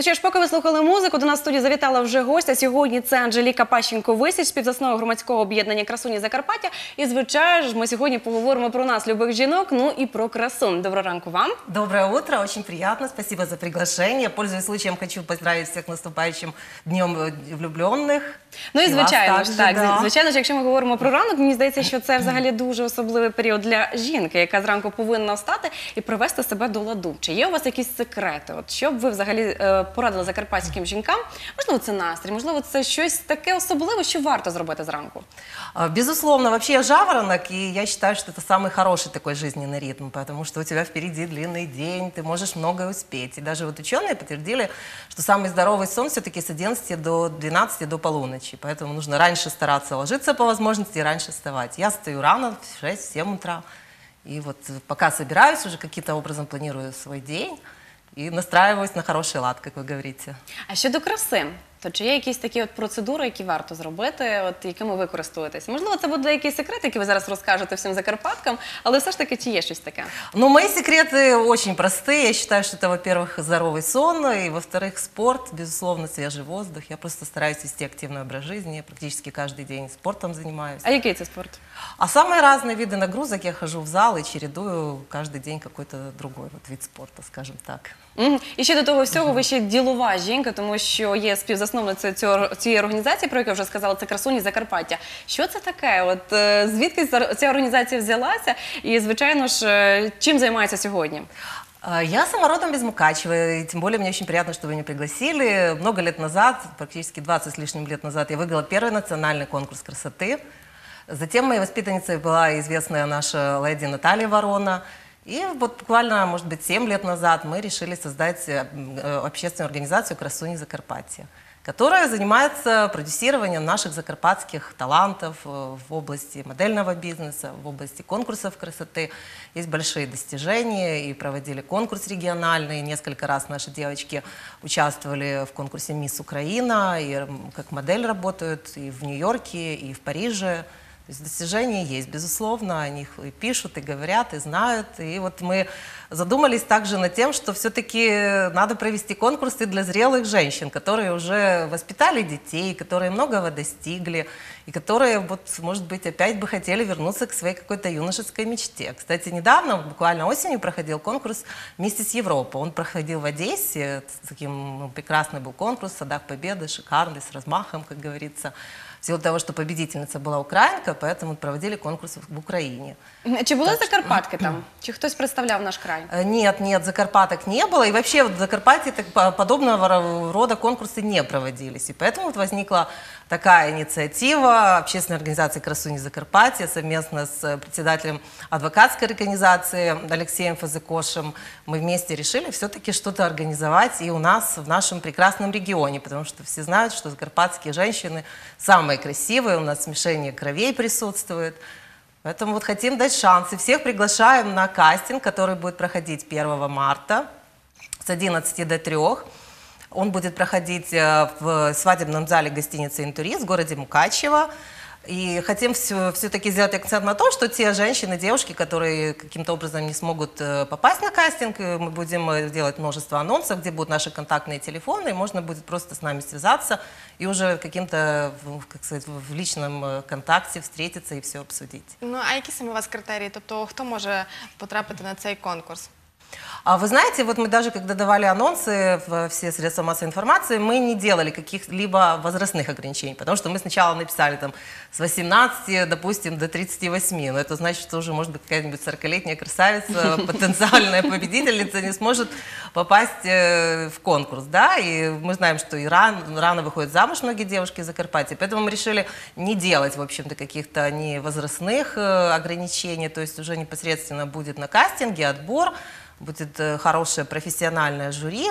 Ну що ж, поки ви слухали музику, до нас в студії завітала вже гостя. Сьогодні це Анжеліка Пащенко Висіч, співзаснова громадського об'єднання Красуні Закарпаття. І звичайно ж, ми сьогодні поговоримо про нас, любих жінок, ну і про красу. Доброго ранку вам. Доброе утро, очень приятно, спасибо за приглашение. Пользуясь случаем, хочу поздравить всех наступающим Днем э, влюбленных. Ну і вас звичайно також, ж, так, да. звичайно ж, якщо ми говоримо про ранок, мені здається, що це взагалі дуже особливий період для жінки, яка зранку повинна встати і привести себе до ладу. Чи є у вас якісь секрети? От що б ви взагалі е, порадили закарпатським жінкам? Можливо, це настрій, можливо, це щось таке особливе, що варто зробити зранку. А, Безусловно, вообще я жаворонок, и я считаю, что это самый хороший такой жизненный ритм, потому что у тебя впереди длинный день, ты можешь многое успеть. И даже вот ученые подтвердили, что самый здоровый сон все-таки с 11 до 12 до полуночи. Поэтому нужно раньше стараться ложиться по возможности и раньше вставать. Я встаю рано, в 6-7 утра. И вот пока собираюсь, уже каким-то образом планирую свой день и настраиваюсь на хороший лад, как вы говорите. А щодо краси, то чи є якісь такі от процедури, які варто зробити, от якими ви користуєтесь? Можливо, це буде якийсь секрет, який ви зараз розкажете всім закарпаткам, але все ж таки, чи є щось таке? Ну, мои секреты очень простые. Я считаю, что это, во-первых, здоровый сон, и, во-вторых, спорт, безусловно, свежий воздух. Я просто стараюсь вести активный образ жизни. Я практически каждый день спортом занимаюсь. А який це спорт? А самые разные виды нагрузок я хожу в зал и чередую каждый день какой-то другой вот вид спорта, скажем так. Мгм. І ще до того всього, ви ще ділова жінка, тому що є співзасновницею цього цієї організації, про яку я вже сказала, це красуні Закарпаття. Що це таке? От е, звідки ця- ця організація взялася? І звичайно ж, е, чим займається сьогодні? А, Я сама родом из Мукачева, и тем более мне очень приятно, что вы меня пригласили. Много лет назад, практически 20 с лишним лет назад, я выиграла первый национальный конкурс красоты. Затем моей воспитанницей была известная наша леди Наталья Ворона. И вот буквально, может быть, 7 лет назад мы решили создать э, э, общественную организацию «Красуни Закарпатья», которая занимается продюсированием наших закарпатских талантов э, в области модельного бизнеса, в области конкурсов красоты. Есть большие достижения, и проводили конкурс региональный. Несколько раз наши девочки участвовали в конкурсе «Мисс Украина», и как модель работают и в Нью-Йорке, и в Париже. То есть достижения есть, безусловно, о них и пишут, и говорят, и знают. И вот мы задумались также над тем, что все-таки надо провести конкурсы для зрелых женщин, которые уже воспитали детей, которые многого достигли, и которые, вот, может быть, опять бы хотели вернуться к своей какой-то юношеской мечте. Кстати, недавно, буквально осенью, проходил конкурс «Миссис Европа». Он проходил в Одессе, с таким ну, прекрасный был конкурс, Садах Победы, шикарный, с размахом, как говорится. В силу того, что победительница была украинка, поэтому проводили конкурс в Украине. Чи були Закарпатки там? Чи хтось представляв наш край? Э, Нет, нет, Закарпаток не было. И вообще в Закарпатье так, по- подобного ро- рода конкурсы не проводились. И поэтому вот возникла такая инициатива общественной организации «Красуни Закарпатья» совместно с председателем адвокатской организации Алексеем Фазыкошем. Мы вместе решили все-таки что-то организовать и у нас, в нашем прекрасном регионе, потому что все знают, что закарпатские женщины самые красивые, у нас смешение кровей присутствует. Поэтому вот хотим дать шанс. И всех приглашаем на кастинг, который будет проходить 1 марта с 11 до 3. Он будет проходить э, в свадебном зале гостиницы «Интурист» в городе Мукачево. И хотим все-таки сделать акцент на том, что те женщины, девушки, которые каким-то образом не смогут э, попасть на кастинг, э, мы будем э, делать множество анонсов, где будут наши контактные телефоны, и можно будет просто с нами связаться и уже каким-то, в- как сказать, в личном э, контакте встретиться и все обсудить. Ну а які саме у вас критерії? Тобто хто може потрапити на цей конкурс? А вы знаете, вот мы даже когда давали анонсы в все средства массовой информации, мы не делали каких-либо возрастных ограничений, потому что мы сначала написали там с 18, допустим, до 38, но это значит, что уже, может быть, какая-нибудь 40-летняя красавица, потенциальная победительница не сможет попасть э, в конкурс, да, и мы знаем, что и ран- рано выходят замуж многие девушки из Закарпатья, поэтому мы решили не делать, в общем-то, каких-то ни возрастных э, ограничений, то есть уже непосредственно будет на кастинге отбор, будет э, хорошее профессиональное жюри,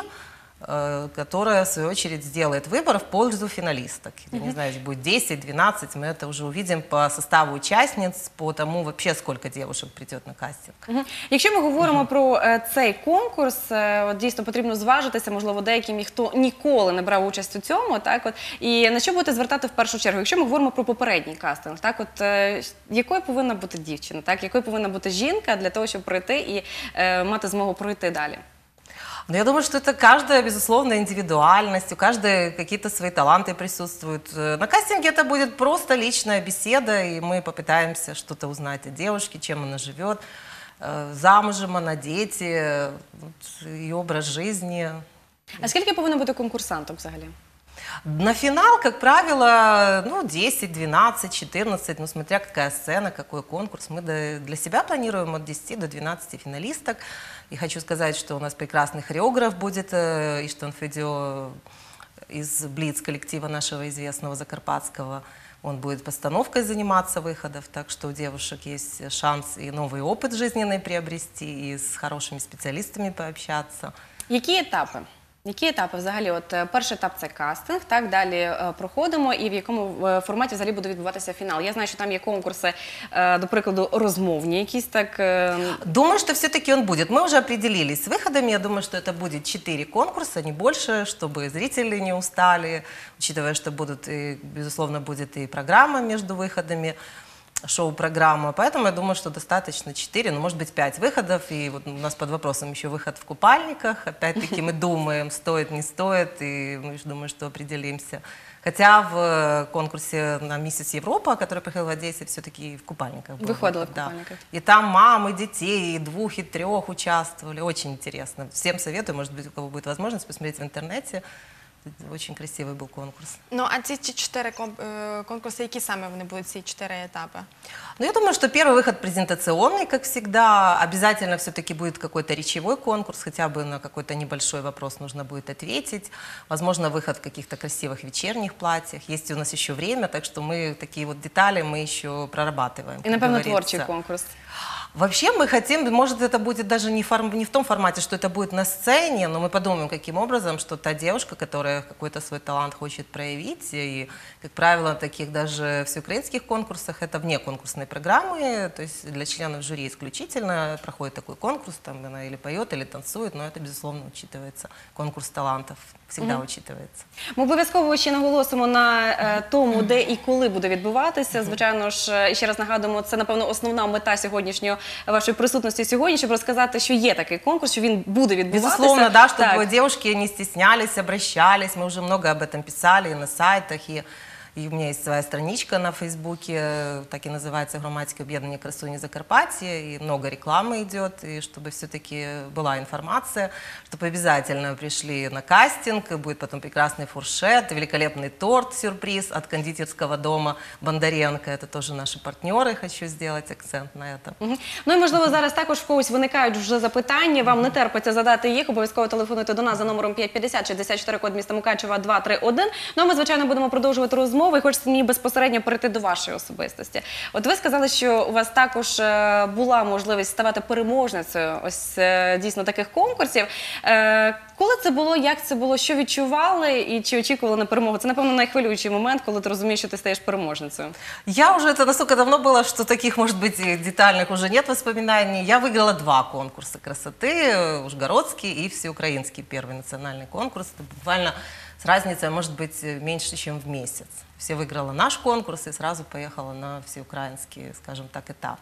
э, которое, в свою очередь, сделает выбор в пользу финалисток. Я не знаю, будет 10, 12, мы это уже увидим по составу участниц, по тому вообще, сколько девушек придет на кастинг. Мгм. Якщо ми говоримо про е, цей конкурс, е, от дійсно потрібно зважитися, можливо, деяким, хто ніколи не брав участь у цьому, так от і на що будете звертати в першу чергу? Якщо ми говоримо про попередній кастинг, так от е, якою повинна бути дівчина, так якою повинна бути жінка для того, щоб пройти і е, мати змогу пройти далі? Но я думаю, что это каждая, безусловно, индивидуальность, у каждой какие-то свои таланты присутствуют. Э, На кастинге это будет просто личная беседа, и мы попытаемся что-то узнать о девушке, чем она живет, э, замужем она, дети, э, ее образ жизни. А скільки повинно бути конкурсанток взагалі? На финал, как правило, ну, 10, 12, 14, ну, смотря какая сцена, какой конкурс. Мы для себя планируем от 10 до 12 финалисток. И хочу сказать, что у нас прекрасный хореограф будет, э, Иштван Федио из Блиц коллектива нашего известного Закарпатского. Он будет постановкой заниматься выходов, так что у девушек есть шанс и новый опыт жизненный приобрести, и с хорошими специалистами пообщаться. Які етапи? Які етапи взагалі? От е, перший етап це кастинг, так далі е, проходимо, і в якому е, форматі взагалі буде відбуватися фінал? Я знаю, що там є конкурси, е, до прикладу, розмовні, якісь так. е, Думаю, что все-таки он будет. Мы уже определились с выходами. Я думаю, что это будет 4 конкурса, не больше, чтобы зрители не устали, учитывая, что будут и, безусловно, будет и программа между выходами Шоу-программа, поэтому я думаю, что достаточно 4, ну, может быть, 5 выходов, и вот у нас под вопросом еще выход в купальниках, опять-таки мы думаем, стоит, не стоит, и мы же думаю, что определимся. Хотя в э, конкурсе на «Миссис Европа», который проходил в Одессе, все-таки в купальниках был Выходила выход, в да. купальниках. И там мамы, детей, и двух, и трех участвовали. Очень интересно. Всем советую, может быть, у кого будет возможность посмотреть в интернете. Очень красивый был конкурс. Ну а ці ці чотири ком- е, конкурси, які саме вони будуть ці чотири етапи? Ну, я думаю, что первый выход презентационный, как всегда. Обязательно все-таки будет какой-то речевой конкурс, хотя бы на какой-то небольшой вопрос нужно будет ответить. Возможно, выход в каких-то красивых вечерних платьях. Есть у нас еще время, так что мы такие вот детали мы еще прорабатываем. І, как напевно, говорится. творчий конкурс. Вообще мы хотим, может это будет даже не, форм- не в том формате, что это будет на сцене, но мы подумаем, каким образом, что та девушка, которая какой-то свой талант хочет проявить, и, как правило, на таких даже всеукраинских конкурсах, это вне конкурсной программы, то есть для членов жюри исключительно проходит такой конкурс, там она или поет, или танцует, но это, безусловно, учитывается. Конкурс талантов всегда учитывается. Ми обов'язково ще наголосимо на е, тому, де і коли буде відбуватися. Звичайно ж, е, і ще раз нагадуємо, це напевно основна мета сьогоднішнього вашої присутності сьогодні, щоб розказати, що є такий конкурс, що він буде відбуватися. Безусловно, да, чтобы Так. девушки не стеснялись, обращались. Мы уже много об этом писали и на сайтах, и, и у меня есть своя страничка на Фейсбуке, э, так и называется «Громадское объединение красуни Закарпатье», и много рекламы идет, и чтобы все-таки была информация, чтобы обязательно пришли на кастинг, и будет потом прекрасный фуршет, великолепный торт, сюрприз от кондитерского дома Бондаренко. Это тоже наши партнеры, хочу сделать акцент на этом. Мгм. Ну і можливо зараз також в когось виникають вже запитання. Вам не терпиться задати їх. Обов'язково телефонуйте до нас за номером 550 64 код міста Мукачева 231. Ну а ми звичайно будемо продовжувати розмову. І хочеться мені безпосередньо перейти до вашої особистості. От ви сказали, що у вас також е, була можливість ставати переможницею ось е, дійсно таких конкурсів. Е, Коли це було, як це було, що відчували і чи очікували на перемогу? Це напевно найхвилюючий момент, коли ти розумієш, що ти стаєш переможницею. Я уже, это настолько давно было, что таких, может быть, и детальных уже нет воспоминаний. Я выиграла два конкурса красоты, э, Ужгородский и всеукраинский первый национальный конкурс. Это буквально с разницей, может быть, э, меньше, чем в месяц. Все выиграла наш конкурс и сразу поехала на всеукраинский, скажем так, этап.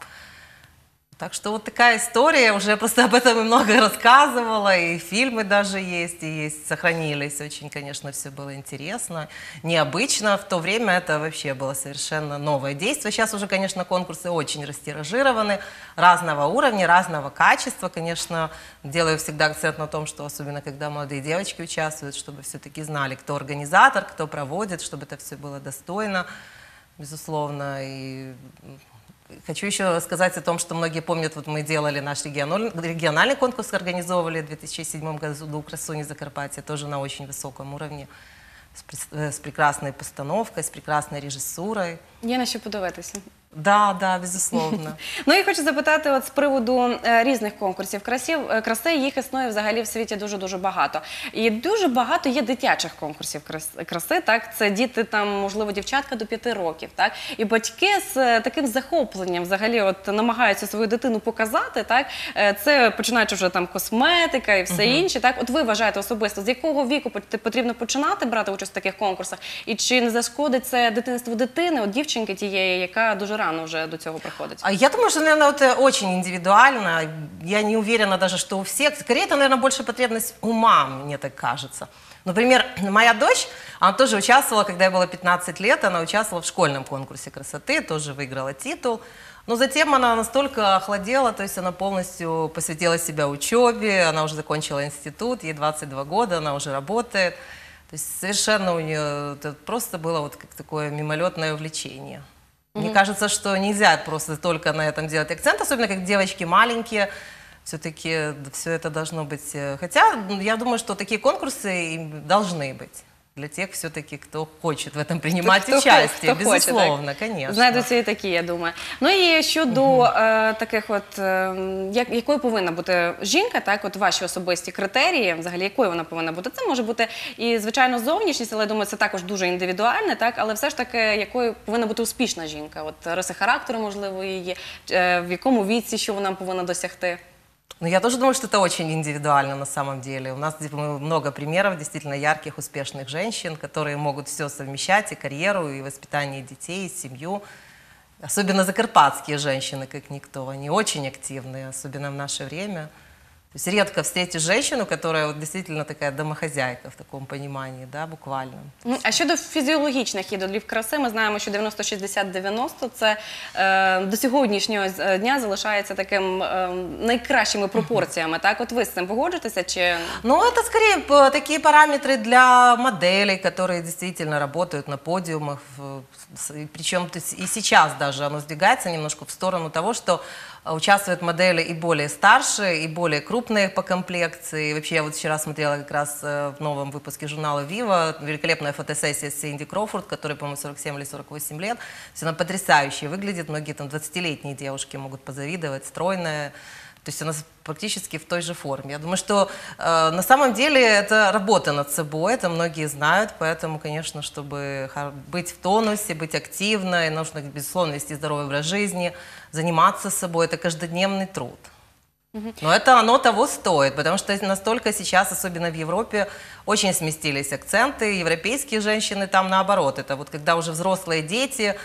Так что вот такая история, уже просто об этом и много рассказывала, и фильмы даже есть, и есть, сохранились. Очень, конечно, все было интересно, необычно. В то время это вообще было совершенно новое действие. Сейчас уже, конечно, конкурсы очень растиражированы, разного уровня, разного качества. Конечно, делаю всегда акцент на том, что особенно когда молодые девочки участвуют, чтобы все-таки знали, кто организатор, кто проводит, чтобы это все было достойно, безусловно. И Хочу еще сказать о том, что многие помнят, вот мы делали наш региональ- региональный конкурс, организовывали в 2007 году «Красуни Закарпатья», тоже на очень высоком уровне, с, э, с прекрасной постановкой, с прекрасной режиссурой. Є на що подивитися. Да, да, безусловно. Ну і хочу запитати, от з приводу е, різних конкурсів красів е, краси, їх існує взагалі в світі дуже дуже багато. І дуже багато є дитячих конкурсів крас- краси. Так, це діти там, можливо, дівчатка до п'яти років. Так, і батьки з е, таким захопленням взагалі от намагаються свою дитину показати. Так, Е, це починаючи вже там косметика і все інше. Так, от ви вважаєте особисто, з якого віку пот- потрібно починати брати участь в таких конкурсах, і чи не зашкодить це дитинству дитини, от дівчинки тієї, яка дуже рано рано вже до цього приходить? А Я думаю, что, наверное, это очень индивидуально. Я не уверена даже, что у всех. Скорее, это, наверное, больше потребность мам, мне так кажется. Например, моя дочь, она тоже участвовала, когда ей было 15 лет, она участвовала в школьном конкурсе красоты, тоже выиграла титул. Но затем она настолько охладела, то есть она полностью посвятила себя учебе, она уже закончила институт, ей 22 года, она уже работает. То есть совершенно у нее это просто было вот как такое мимолетное увлечение. Мне кажется, что нельзя просто только на этом делать акцент, особенно как девочки маленькие. Все-таки все это должно быть. э, Хотя я думаю, что такие конкурсы должны быть для тех все-таки, кто хочет в этом принимать хто- участие. хоче, так. Безусловно, конечно. Знайдуться і такі, я думаю. Ну і щодо е, таких, от е, як, якою повинна бути жінка, так, от ваші особисті критерії, взагалі, якою вона повинна бути. Це може бути і звичайно зовнішність, але я думаю, це також дуже індивідуальне, так, але все ж таки, якою повинна бути успішна жінка? От риси характеру, можливо, її, е, в якому віці, що вона повинна досягти. Ну, я тоже думаю, что это очень индивидуально на самом деле. У нас типа, много примеров действительно ярких, успешных женщин, которые могут все совмещать, и карьеру, и воспитание детей, и семью. Особенно закарпатские женщины, как никто. Они очень активные, особенно в наше время. То есть редко встретишь женщину, которая вот действительно такая домохозяйка в таком понимании, да, буквально. М, А щодо фізіологічних ідолів краси, ми знаємо, що 90-60-90 це е, до сьогоднішнього з- е, дня залишається таким е, найкращими пропорціями. Так, от ви з цим погоджуєтеся? Чи Ну, это скорее п- такие параметры для моделей, которые действительно работают на подиумах. в- с- и Причем то есть и сейчас даже оно сдвигается немножко в сторону того, что а, Участвуют модели и более старшие, и более крупные по комплекции. Вообще, я вот вчера смотрела как раз э, в новом выпуске журнала «Вива» великолепная фотосессия с Синди Кроуфорд, которой, по-моему, 47 или 48 лет. Есть она потрясающе выглядит. Многие там 20-летние девушки могут позавидовать, стройная. То есть она практически в той же форме. Я думаю, что э, на самом деле это работа над собой, это многие знают, поэтому, конечно, чтобы быть в тонусе, быть активной, нужно, безусловно, вести здоровый образ жизни, заниматься собой, это каждодневный труд. Но это оно того стоит, потому что настолько сейчас, особенно в Европе, очень сместились акценты. Европейские женщины там наоборот. Это вот когда уже взрослые дети,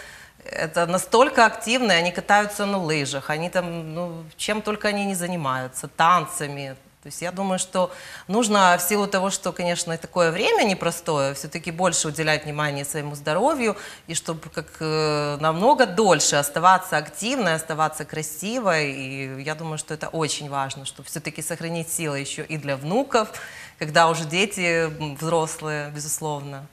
это настолько активные, они катаются на лыжах, они там, ну, чем только они не занимаются, танцами. То есть я думаю, что нужно в силу того, что, конечно, такое время непростое, все-таки больше уделять внимание своему здоровью, и чтобы как э, намного дольше оставаться активной, оставаться красивой. И я думаю, что это очень важно, чтобы все-таки сохранить силы еще и для внуков, когда уже дети м, взрослые, безусловно.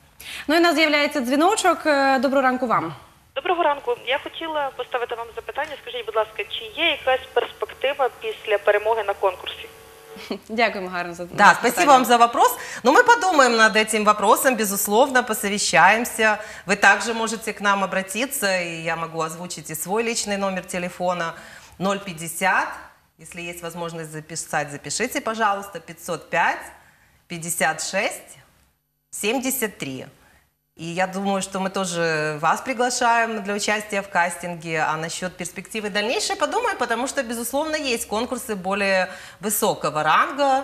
ну і у нас з'являється дзвіночок. Е, Доброго ранку вам. Доброго ранку. Я хотіла поставити вам запитання. Скажіть, будь ласка, чи є якась перспектива після перемоги на конкурсі? Дякуємо гарно за Да, спасибо вам за вопрос. Но мы подумаем над этим вопросом, безусловно, посовещаемся. Вы также можете к нам обратиться, и я могу озвучить и свой личный номер телефона 050. Если есть возможность записать, запишите, пожалуйста, 505 56 73. И я думаю, что мы тоже вас приглашаем для участия в кастинге. А насчет перспективы дальнейшей подумаем, потому что, безусловно, есть конкурсы более высокого ранга,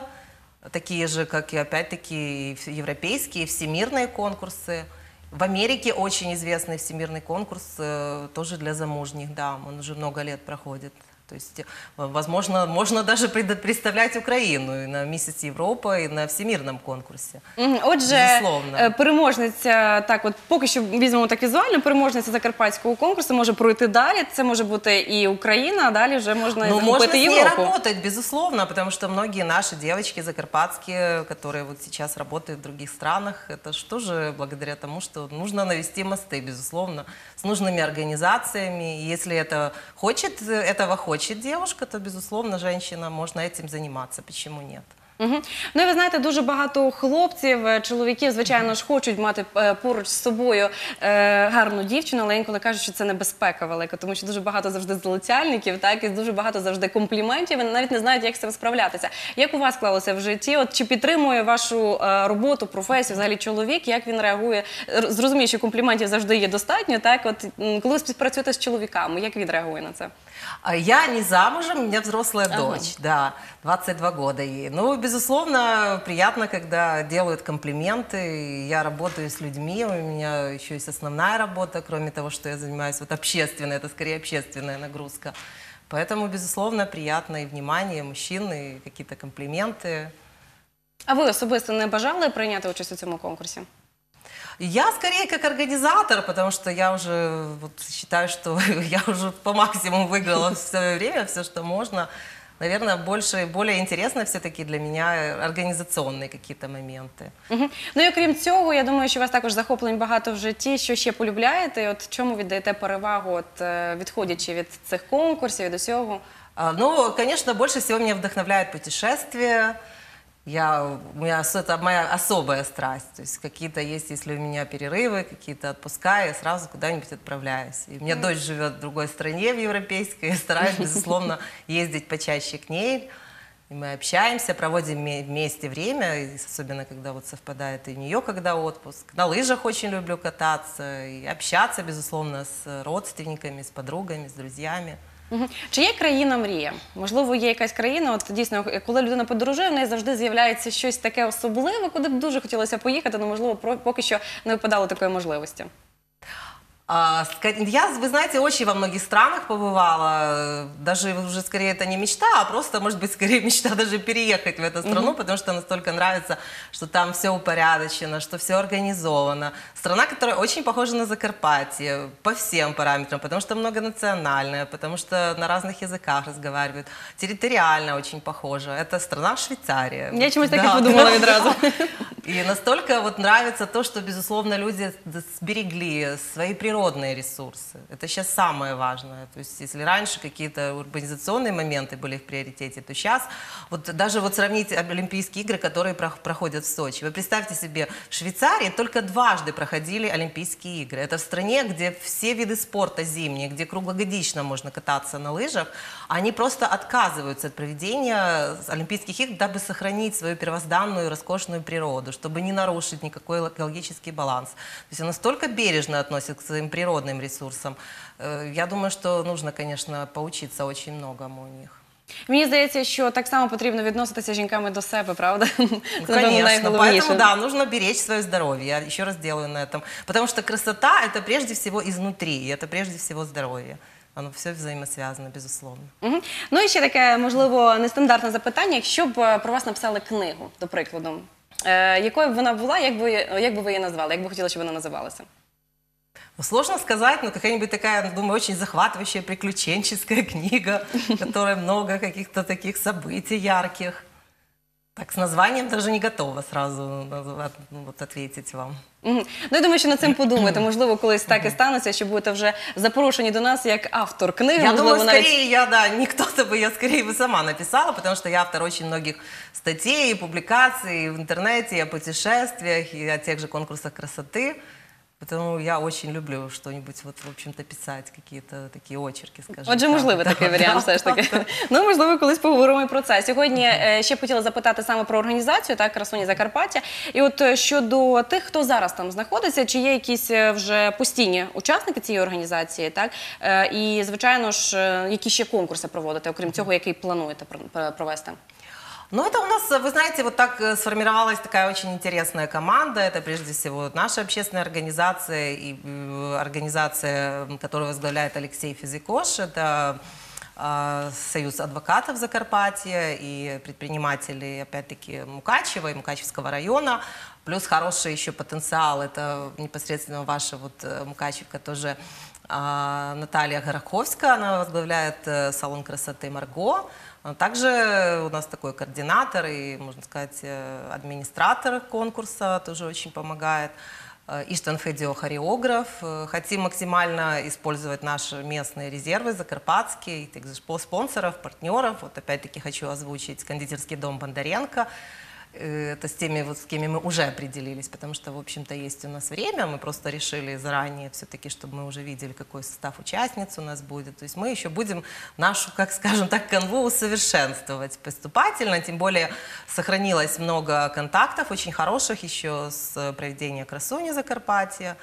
такие же, как и, опять-таки, европейские, всемирные конкурсы. В Америке очень известный всемирный конкурс, э, тоже для замужних дам, он уже много лет проходит. То есть, э, возможно, можно даже пред- представлять Украину и на Миссис Европа, и на всемирном конкурсе. Мгм. Отже, Безусловно. е, переможниця, так, от поки що візьмемо так візуально, переможниця закарпатського конкурсу може пройти далі. Це може бути і Україна, а далі вже можна Ну, можно с захопити ней Європу. работать, безусловно, потому что многие наши девочки закарпатские, которые вот сейчас работают в других странах, это же тоже благодаря тому, что нужно навести мосты, безусловно, с нужными организациями. И если это хочет, этого Хочет девушка, то, безусловно, женщина, можно этим заниматься. Почему нет? Угу. Ну і ви знаєте, дуже багато хлопців, е, чоловіків, звичайно ж, хочуть мати е, поруч з собою е, гарну дівчину, але інколи кажуть, що це небезпека велика, тому що дуже багато завжди залицяльників, так і дуже багато завжди компліментів. і навіть не знають, як з цим справлятися. Як у вас склалося в житті? От чи підтримує вашу е, роботу, професію, взагалі чоловік? Як він реагує? Р- що компліментів завжди є достатньо. Так, от коли ви співпрацюєте з чоловіками, як він реагує на це? А Я не замужем, у меня взрослая дочь, да, 22 года ей. Ну, безусловно, приятно, когда делают комплименты. Я работаю с людьми, у меня еще есть основная работа, кроме того, что я занимаюсь вот общественной, это скорее общественная нагрузка. Поэтому, безусловно, приятно и внимание мужчин, и какие-то комплименты. А ви особисто не бажали прийняти участь у цьому конкурсі? Я скорее как организатор, потому что я уже вот считаю, что я уже по максимуму выиграла в свое время, все, что можно. Наверное, больше, более интересно все-таки для меня организационные какие-то моменты. Угу. Ну і окрім цього, я думаю, що у вас також захоплень багато в житті. Що ще полюбляєте? І От чому віддаєте перевагу, от е, відходячи від цих конкурсів, від усього? А, Ну, конечно, больше всего меня вдохновляют путешествия. Я, у меня это моя особая страсть. То есть какие-то есть, если у меня перерывы, какие-то отпуска, я сразу куда-нибудь отправляюсь. И у меня дочь живет в другой стране, в европейской. Я стараюсь, безусловно, ездить почаще к ней. И мы общаемся, проводим ме- вместе время, особенно когда вот совпадает и у нее, когда отпуск. На лыжах очень люблю кататься и общаться, безусловно, с родственниками, с подругами, с друзьями. Чи є країна мрія? Можливо, є якась країна, от дійсно, коли людина подорожує, в неї завжди з'являється щось таке особливе, куди б дуже хотілося поїхати, але можливо про- поки що не випадало такої можливості. А, Я, вы знаете, очень во многих странах побывала. Даже уже скорее это не мечта, а просто, может быть, скорее мечта даже переехать в эту страну, потому что настолько нравится, что там все упорядочено, что все организовано. Страна, которая очень похожа на Закарпатье по всем параметрам, потому что многонациональная, потому что на разных языках разговаривают. Территориально очень похожа. Это страна Швейцария. Я чомусь так і Да. подумала відразу. И настолько вот нравится то, что, безусловно, люди сберегли свои природные ресурсы. Это сейчас самое важное. То есть, если раньше какие-то урбанизационные моменты были в приоритете, то сейчас вот даже вот сравнить Олимпийские игры, которые про- проходят в Сочи. Вы представьте себе, в Швейцарии только дважды проходили Олимпийские игры. Это в стране, где все виды спорта зимние, где круглогодично можно кататься на лыжах, они просто отказываются от проведения Олимпийских игр, дабы сохранить свою первозданную роскошную природу, чтобы не нарушить никакой экологический баланс. То есть они настолько бережно относятся к своим природным ресурсам. Э, Я думаю, что нужно, конечно, поучиться очень многому у них. Мені здається, що так само потрібно відноситися жінками до себе, правда? Це, Ну, напевно, конечно, найголовніше. поэтому, да, нужно беречь свое здоровье. Я еще раз делаю на этом. Потому что красота – это прежде всего изнутри, и это прежде всего здоровье. Оно все взаимосвязано, безусловно. Мгм. Ну і ще таке, можливо, нестандартне запитання. Якщо б е, про вас написали книгу, до прикладу, е, якою б вона була, як би, як би ви її назвали? Як би хотіли, щоб вона називалася? Ну, Сложно сказать, но какая-нибудь такая, думаю, очень захватывающая приключенческая книга, в которой много каких-то таких событий ярких. Так, с названием даже не готова сразу назвать, ну, вот, ответить вам. Мгм. Ну, я думаю, що над цим подумайте. Можливо, колись так і станеться, що будете вже запрошені до нас як автор книги. Я можливо, думаю, навіть скорее я, да, не кто-то бы, я скорее бы сама написала, потому что я автор очень многих статей и публикаций в интернете, и о путешествиях, и о тех же конкурсах красоты. Поэтому я очень люблю что-нибудь, вот, в общем-то, писать, какие-то такие очерки, скажем Отже, можливий такий варіант, все ж таки. Ну, можливо, колись поговоримо і про це. Сьогодні е, ще б хотіла запитати саме про організацію, так, красуні Закарпаття. І от е, щодо тих, хто зараз там знаходиться, чи є якісь е, вже постійні учасники цієї організації, так? Е, І, звичайно ж, е, які ще конкурси проводите, окрім цього, який плануєте про- провести? Ну, это у нас, вы знаете, вот так э, сформировалась такая очень интересная команда. Это прежде всего наша общественная организация и э, организация, которую возглавляет Алексей Физикош. Это а, Союз адвокатов Закарпатья и предпринимателей, опять-таки, Мукачева и Мукачевского района. Плюс хороший еще потенциал, это непосредственно ваша вот э, Мукачевка тоже а, Наталья Гороховская, она возглавляет салон красоты «Марго». Также у нас такой координатор и, можно сказать, э, администратор конкурса тоже очень помогает. Э, Иштван Федио хореограф. Э, Хотим максимально использовать наши местные резервы, закарпатские, и спонсоров, партнеров. Вот опять-таки хочу озвучить кондитерский дом Бондаренко. Э, Это с теми, вот, с кем мы уже определились, потому что, в общем-то, есть у нас время. Мы просто решили заранее все-таки, чтобы мы уже видели, какой состав участниц у нас будет. То есть мы еще будем нашу, как скажем так, канву усовершенствовать поступательно. Тем более сохранилось много контактов, очень хороших еще с проведения красуни Закарпатья.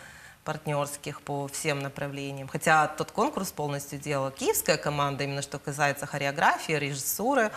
партнерских по всем направлениям. Хотя тот конкурс полностью делала киевская команда, именно что касается хореографии, режиссуры.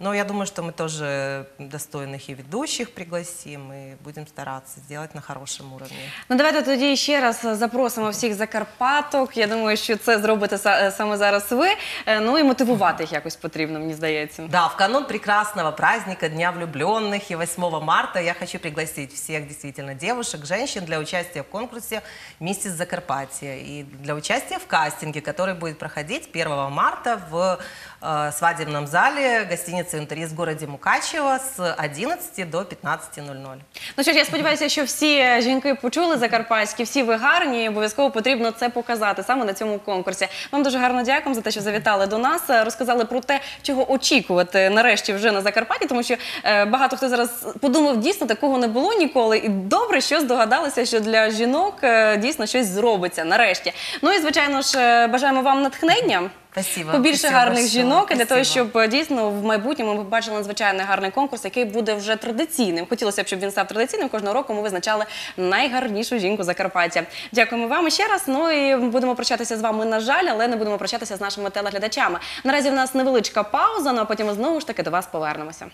Но я думаю, что мы тоже достойных и ведущих пригласим, и будем стараться сделать на хорошем уровне. Ну давайте тоді ще раз запросимо всіх закарпаток. Я думаю, що це зробите са- саме зараз ви. Е, Ну і мотивувати їх якось потрібно, мені здається. Да, в канун прекрасного праздника Дня влюбленных и 8 марта я хочу пригласить всех действительно девушек, женщин для участия в конкурсе «Миссис Закарпатья» и для участия в кастинге, который будет проходить 1 марта в э, свадебном зале гостиницы «Интерис» в городе Мукачево с 11 до 15.00. Ну що ж, я сподіваюся, що всі жінки почули закарпатські, всі ви гарні. і Обов'язково потрібно це показати саме на цьому конкурсі. Вам дуже гарно дякуємо за те, що завітали до нас, е, розказали про те, чого очікувати нарешті вже на Закарпатті, тому що е, багато хто зараз подумав, дійсно такого не було ніколи. І добре, що здогадалися, що для жінок е, дійсно щось зробиться нарешті. Ну і звичайно ж, е, бажаємо вам натхнення. Спасибо. Побільше Спасибо гарних большое. жінок і для того, щоб дійсно в майбутньому ми побачили надзвичайно гарний конкурс, який буде вже традиційним. Хотілося б, щоб він став традиційним. Кожного року ми визначали найгарнішу жінку Закарпаття. Дякуємо вам ще раз. Ну і будемо прощатися з вами, на жаль, але не будемо прощатися з нашими телеглядачами. Наразі в нас невеличка пауза, ну а потім знову ж таки до вас повернемося.